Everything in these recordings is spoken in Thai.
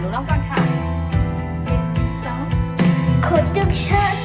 หนูร้องก่อนค่ะ ขอดึงฉัน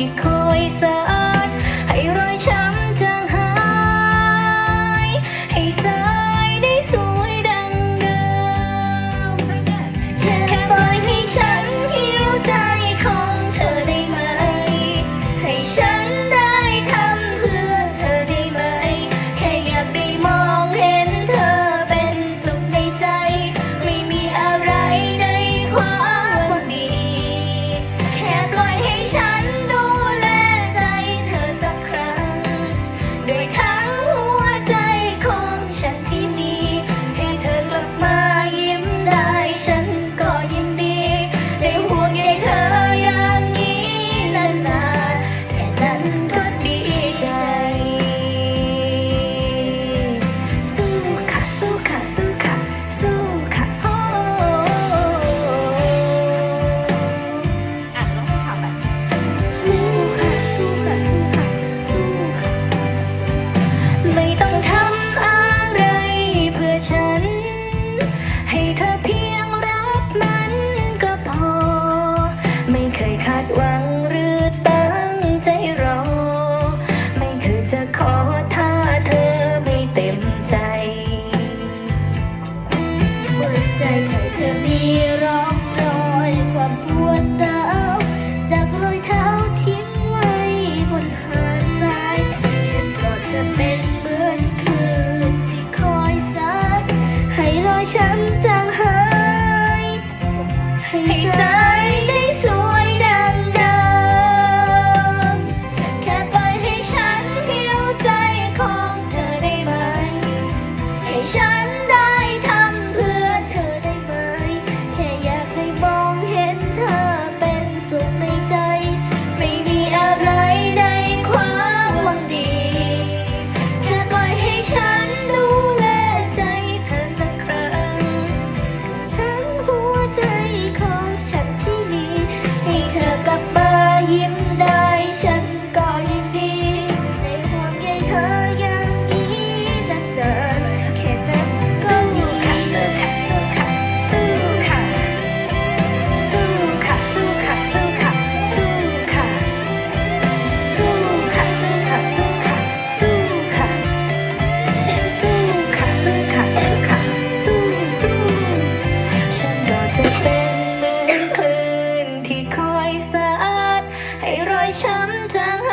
ที่คอยแส คาดหวัง สะอาด ให้รอยช้ำจาง